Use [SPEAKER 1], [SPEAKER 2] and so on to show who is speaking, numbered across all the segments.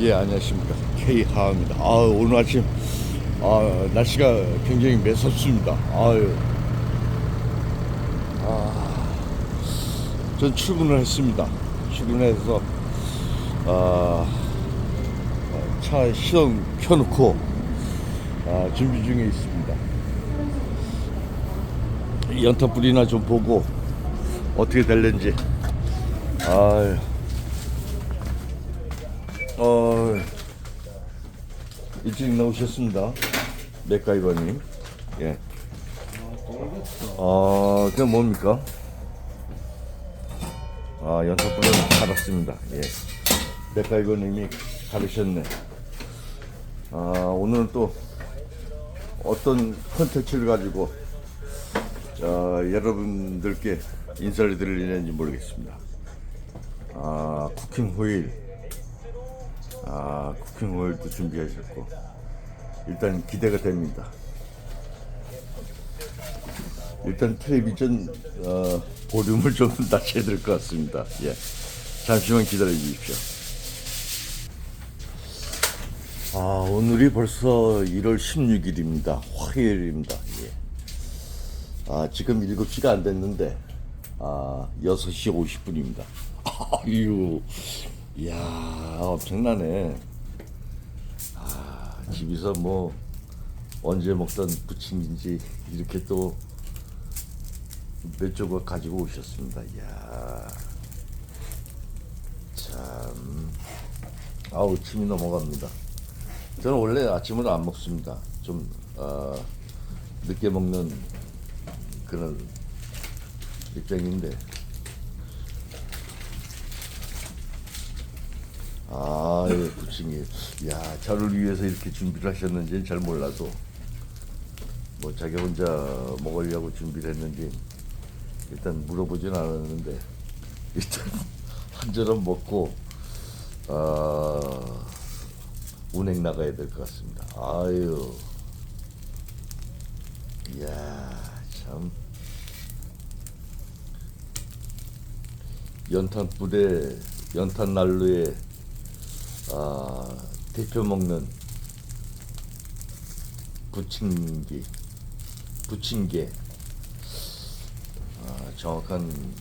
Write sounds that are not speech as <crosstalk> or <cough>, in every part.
[SPEAKER 1] 예, 안녕하십니까. K하입니다. 아, 오늘 아침, 아, 날씨가 굉장히 매섭습니다. 아유. 아, 전 출근을 했습니다. 출근해서, 아, 차 시동 켜놓고, 아, 준비 중에 있습니다. 연탄불이나 좀 보고, 어떻게 될는지. 아유. 어, 일찍 나오셨습니다. 맥가이버님. 예. 어, 그게 뭡니까? 아, 연탄불은 갈았습니다. 예. 맥가이버님이 가르셨네. 아, 오늘은 또 어떤 컨텐츠를 가지고 어, 여러분들께 인사를 드리는지 모르겠습니다. 아, 쿠킹 호일. 아, 쿠킹 오일도 준비하셨고 일단 기대가 됩니다. 일단 텔레비전 어, 볼륨을 좀 <laughs> 낮춰야 될 것 같습니다. 예, 잠시만 기다려 주십시오. 아, 오늘이 벌써 1월 16일입니다. 화요일입니다. 예. 아, 지금 7시가 안 됐는데 아, 6시 50분입니다. <laughs> 아유, 이야, 엄청나네. 아, 집에서 뭐, 언제 먹던 부침인지 이렇게 또 몇 조각 가지고 오셨습니다. 이야, 참, 아우, 침이 넘어갑니다. 저는 원래 아침을 안 먹습니다. 좀, 어, 늦게 먹는 그런 입장인데, 아, 예, 부침개. 야, 저를 위해서 이렇게 준비를 하셨는지는 잘 몰라도, 뭐, 자기 혼자 먹으려고 준비를 했는지, 일단 물어보진 않았는데, 일단, <laughs> 한 절은 먹고, 아, 운행 나가야 될 것 같습니다. 아유. 이야, 참. 연탄불에, 연탄 난로에 아, 대표 먹는 부침기, 부침개. 아, 정확한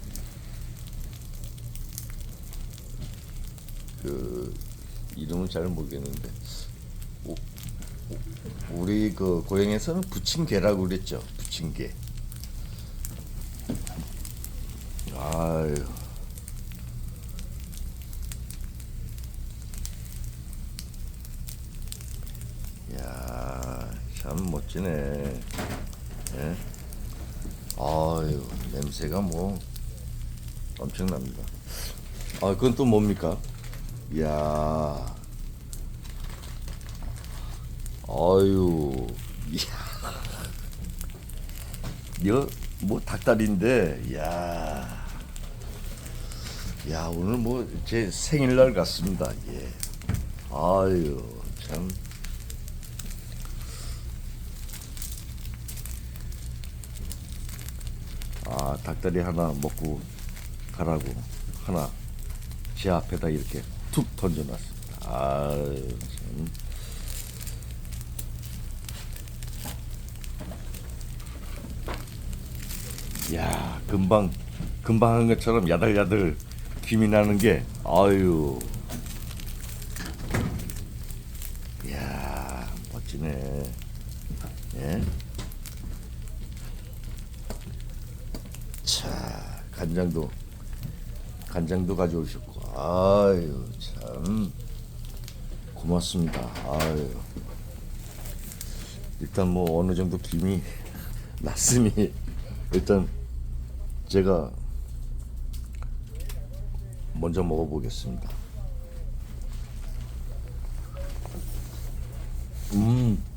[SPEAKER 1] 그 이름은 잘 모르겠는데 우- 우- 우리 그 고향에서는 부침개라고 그랬죠. 부침개. 아유. 야, 참 멋지네. 예? 아유, 냄새가 뭐 엄청납니다. 아, 그건 또 뭡니까? 이야. 아유, 이야. 이거 뭐 닭다리인데, 이야. 야, 오늘 뭐 제 생일날 같습니다. 예. 아유, 참. 아, 닭다리 하나 먹고 가라고 하나 제 앞에다 이렇게 툭 던져놨습니다. 참. 야, 금방 금방 한 것처럼 야들야들 김이 나는 게 아유. 야, 멋지네. 예? 자, 간장도 간장도 가져오셨고, 아유 참 고맙습니다. 아유 일단 뭐 어느 정도 김이 <laughs> 났으니 일단 제가 먼저 먹어보겠습니다. 음.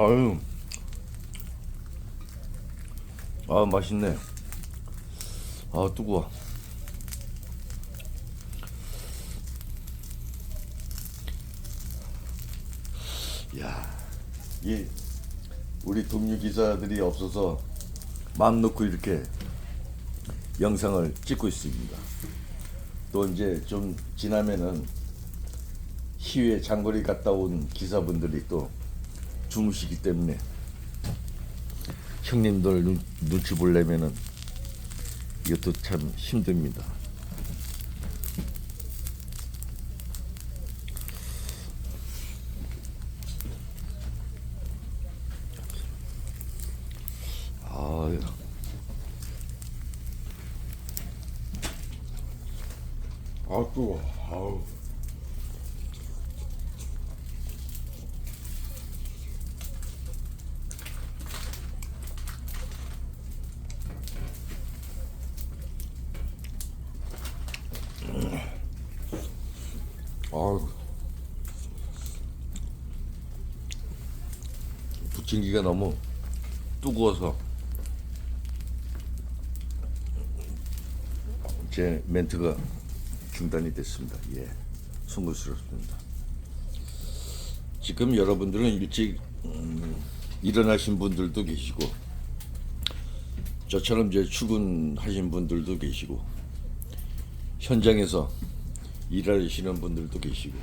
[SPEAKER 1] 아유. 아, 맛있네. 아, 뜨거워. 야, 이 우리 동료 기사들이 없어서 마음 놓고 이렇게 영상을 찍고 있습니다. 또 이제 좀 지나면은 시외 장거리 갔다 온 기사분들이 또 주무시기 때문에 형님들 눈, 눈치 보려면은 이것도 참 힘듭니다. 아
[SPEAKER 2] 뜨거. 아우. 아우.
[SPEAKER 1] 부침기가 너무 뜨거워서 제 멘트가 중단이 됐습니다. 예, 송구스럽습니다. 지금 여러분들은 일찍 음, 일어나신 분들도 계시고 저처럼 이제 출근하신 분들도 계시고 현장에서 일하시는 분들도 계시고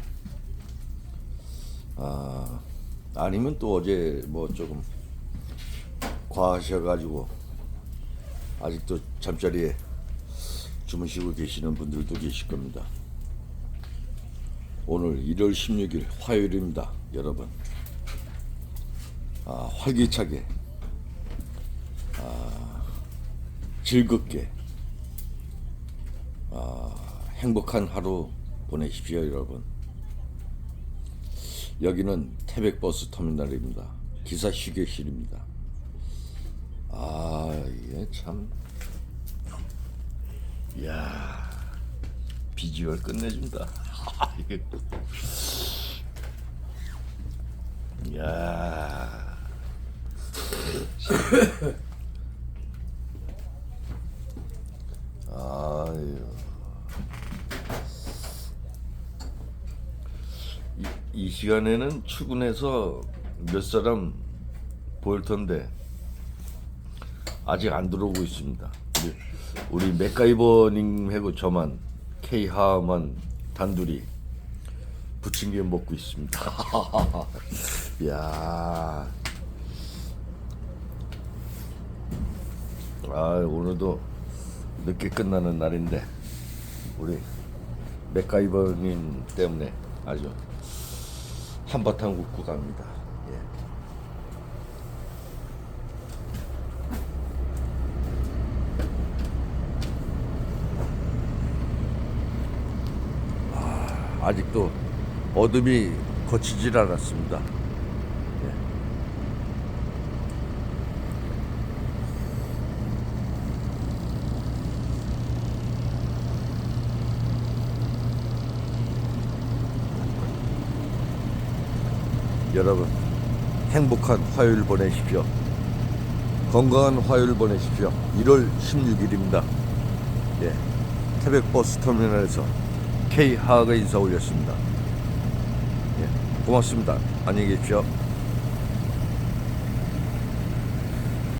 [SPEAKER 1] 아 아니면 또 어제 뭐 조금 과하셔가지고 아직도 잠자리에 주무시고 계시는 분들도 계실 겁니다. 오늘 1월 16일 화요일입니다, 여러분. 아, 활기차게, 아, 즐겁게, 아, 행복한 하루 보내십시오, 여러분. 여기는 태백버스 터미널입니다. 기사 휴게실입니다. 아, 이게 참. 이야, 비주얼 끝내준다. <laughs> 이야. 아유. 이, 이 시간에는 출근해서 몇 사람 보일 텐데 아직 안 들어오고 있습니다. 우리, 맥가이버님하고 저만 K 하만 단둘이 부침개 먹고 있습니다. <laughs> 야, 아 오늘도 늦게 끝나는 날인데 우리 맥가이버님 때문에 아주 한바탕 웃고 갑니다. 예. 아, 아직도 어둠이 거치질 않았습니다. 예. 여러분 행복한 화요일 보내십시오. 건강한 화요일 보내십시오. 1월 16일입니다. 예. 태백 버스 터미널에서 K 하가 인사 올렸습니다. 예. 고맙습니다. 안녕히 계십시오.